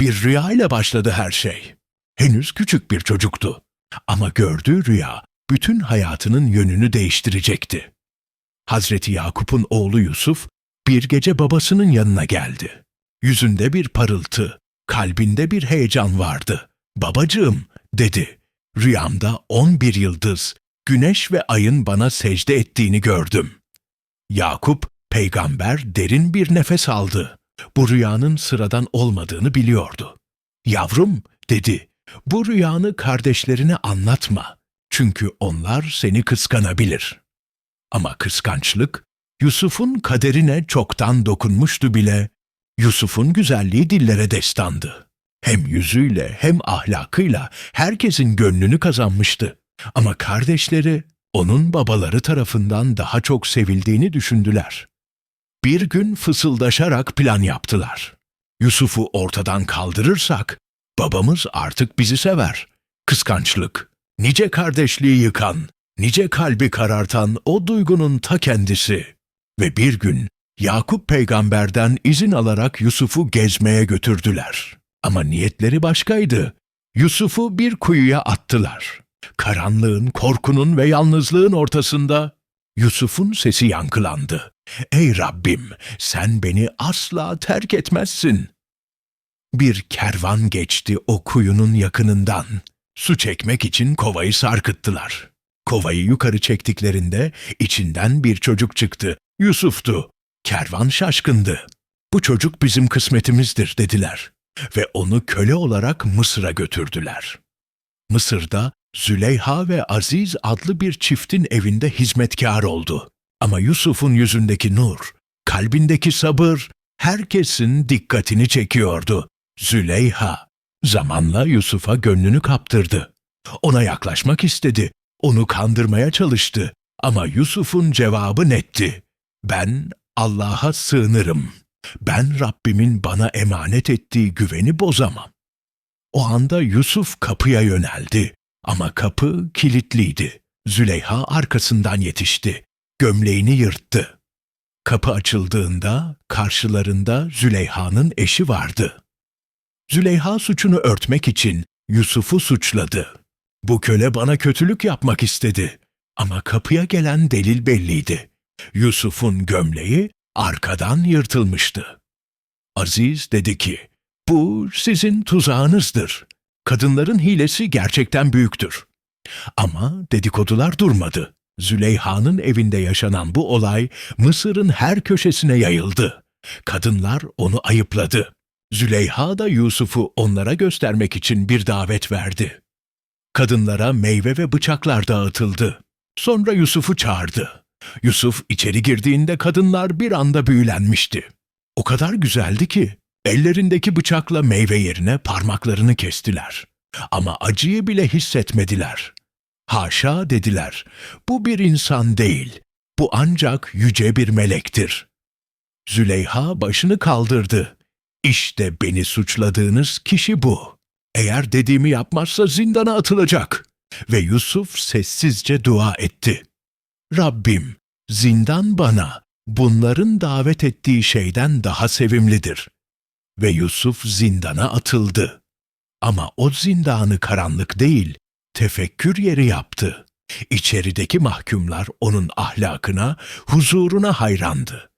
Bir rüya ile başladı her şey. Henüz küçük bir çocuktu. Ama gördüğü rüya bütün hayatının yönünü değiştirecekti. Hazreti Yakup'un oğlu Yusuf bir gece babasının yanına geldi. Yüzünde bir parıltı, kalbinde bir heyecan vardı. Babacığım dedi. Rüyamda on bir yıldız, güneş ve ayın bana secde ettiğini gördüm. Yakup, peygamber derin bir nefes aldı. Bu rüyanın sıradan olmadığını biliyordu. Yavrum, dedi, bu rüyanı kardeşlerine anlatma. Çünkü onlar seni kıskanabilir. Ama kıskançlık, Yusuf'un kaderine çoktan dokunmuştu bile. Yusuf'un güzelliği dillere destandı. Hem yüzüyle hem ahlakıyla herkesin gönlünü kazanmıştı. Ama kardeşleri onun babaları tarafından daha çok sevildiğini düşündüler. Bir gün fısıldaşarak plan yaptılar. Yusuf'u ortadan kaldırırsak babamız artık bizi sever. Kıskançlık, nice kardeşliği yıkan, nice kalbi karartan o duygunun ta kendisi. Ve bir gün Yakup peygamberden izin alarak Yusuf'u gezmeye götürdüler. Ama niyetleri başkaydı. Yusuf'u bir kuyuya attılar. Karanlığın, korkunun ve yalnızlığın ortasında Yusuf'un sesi yankılandı. Ey Rabbim, sen beni asla terk etmezsin. Bir kervan geçti o kuyunun yakınından. Su çekmek için kovayı sarkıttılar. Kovayı yukarı çektiklerinde içinden bir çocuk çıktı. Yusuf'tu. Kervan şaşkındı. Bu çocuk bizim kısmetimizdir dediler ve onu köle olarak Mısır'a götürdüler. Mısır'da Züleyha ve Aziz adlı bir çiftin evinde hizmetkar oldu. Ama Yusuf'un yüzündeki nur, kalbindeki sabır herkesin dikkatini çekiyordu. Züleyha zamanla Yusuf'a gönlünü kaptırdı. Ona yaklaşmak istedi, onu kandırmaya çalıştı ama Yusuf'un cevabı netti. Ben Allah'a sığınırım. Ben Rabbimin bana emanet ettiği güveni bozamam. O anda Yusuf kapıya yöneldi ama kapı kilitliydi. Züleyha arkasından yetişti. Gömleğini yırttı. Kapı açıldığında karşılarında Züleyha'nın eşi vardı. Züleyha suçunu örtmek için Yusuf'u suçladı. Bu köle bana kötülük yapmak istedi. Ama kapıya gelen delil belliydi. Yusuf'un gömleği arkadan yırtılmıştı. Aziz dedi ki, bu sizin tuzağınızdır. Kadınların hilesi gerçekten büyüktür. Ama dedikodular durmadı. Züleyha'nın evinde yaşanan bu olay Mısır'ın her köşesine yayıldı. Kadınlar onu ayıpladı. Züleyha da Yusuf'u onlara göstermek için bir davet verdi. Kadınlara meyve ve bıçaklar dağıtıldı. Sonra Yusuf'u çağırdı. Yusuf içeri girdiğinde kadınlar bir anda büyülenmişti. O kadar güzeldi ki ellerindeki bıçakla meyve yerine parmaklarını kestiler. Ama acıyı bile hissetmediler. Haşa dediler. Bu bir insan değil. Bu ancak yüce bir melektir. Züleyha başını kaldırdı. İşte beni suçladığınız kişi bu. Eğer dediğimi yapmazsa zindana atılacak. Ve Yusuf sessizce dua etti. Rabbim, zindan bana bunların davet ettiği şeyden daha sevimlidir. Ve Yusuf zindana atıldı. Ama o zindanı karanlık değil, tefekkür yeri yaptı. İçerideki mahkumlar onun ahlakına, huzuruna hayrandı.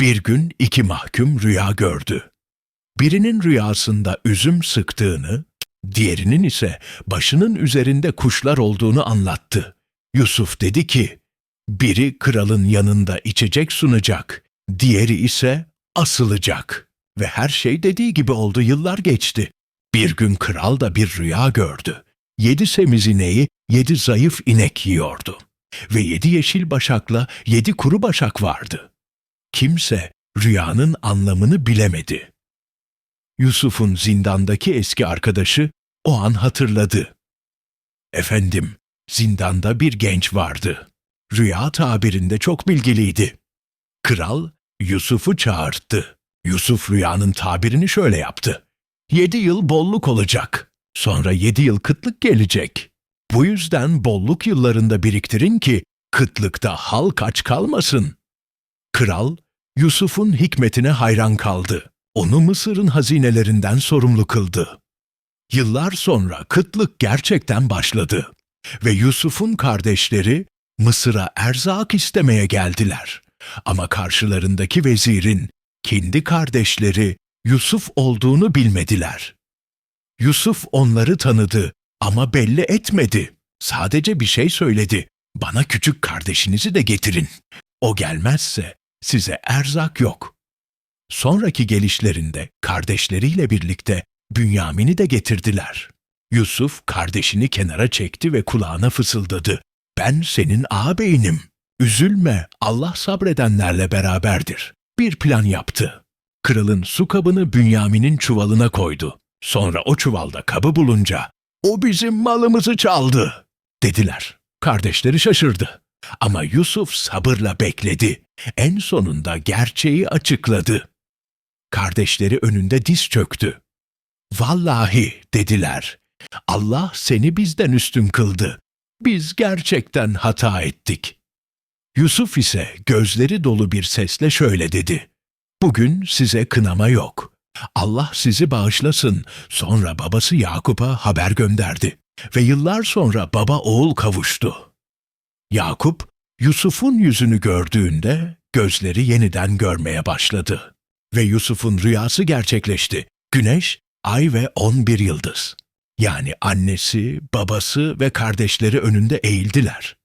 Bir gün iki mahkum rüya gördü. Birinin rüyasında üzüm sıktığını, diğerinin ise başının üzerinde kuşlar olduğunu anlattı. Yusuf dedi ki, biri kralın yanında içecek sunacak, diğeri ise asılacak. Ve her şey dediği gibi oldu yıllar geçti. Bir gün kral da bir rüya gördü. Yedi semiz ineği yedi zayıf inek yiyordu. Ve yedi yeşil başakla yedi kuru başak vardı. Kimse rüyanın anlamını bilemedi. Yusuf'un zindandaki eski arkadaşı o an hatırladı. Efendim, zindanda bir genç vardı. Rüya tabirinde çok bilgiliydi. Kral Yusuf'u çağırttı. Yusuf rüyanın tabirini şöyle yaptı. Yedi yıl bolluk olacak. Sonra yedi yıl kıtlık gelecek. Bu yüzden bolluk yıllarında biriktirin ki kıtlıkta halk aç kalmasın. Kral Yusuf'un hikmetine hayran kaldı. onu Mısır'ın hazinelerinden sorumlu kıldı. Yıllar sonra kıtlık gerçekten başladı ve Yusuf'un kardeşleri Mısır'a erzak istemeye geldiler. Ama karşılarındaki vezirin kendi kardeşleri Yusuf olduğunu bilmediler. Yusuf onları tanıdı ama belli etmedi. Sadece bir şey söyledi. Bana küçük kardeşinizi de getirin. O gelmezse size erzak yok. Sonraki gelişlerinde kardeşleriyle birlikte Bünyamin'i de getirdiler. Yusuf kardeşini kenara çekti ve kulağına fısıldadı. Ben senin ağabeyinim. Üzülme, Allah sabredenlerle beraberdir. Bir plan yaptı. Kralın su kabını Bünyamin'in çuvalına koydu. Sonra o çuvalda kabı bulunca, o bizim malımızı çaldı, dediler. Kardeşleri şaşırdı. Ama Yusuf sabırla bekledi. En sonunda gerçeği açıkladı. Kardeşleri önünde diz çöktü. Vallahi dediler. Allah seni bizden üstün kıldı. Biz gerçekten hata ettik. Yusuf ise gözleri dolu bir sesle şöyle dedi. Bugün size kınama yok. Allah sizi bağışlasın. Sonra babası Yakup'a haber gönderdi. Ve yıllar sonra baba oğul kavuştu. Yakup, Yusuf'un yüzünü gördüğünde gözleri yeniden görmeye başladı. Ve Yusuf'un rüyası gerçekleşti. Güneş, ay ve on bir yıldız. Yani annesi, babası ve kardeşleri önünde eğildiler.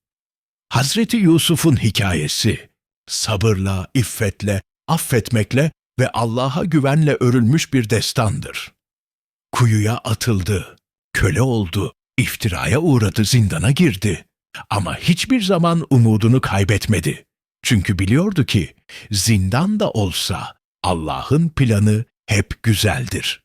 Hazreti Yusuf'un hikayesi, sabırla, iffetle, affetmekle ve Allah'a güvenle örülmüş bir destandır. Kuyuya atıldı, köle oldu, iftiraya uğradı, zindana girdi. Ama hiçbir zaman umudunu kaybetmedi. Çünkü biliyordu ki zindan da olsa Allah'ın planı hep güzeldir.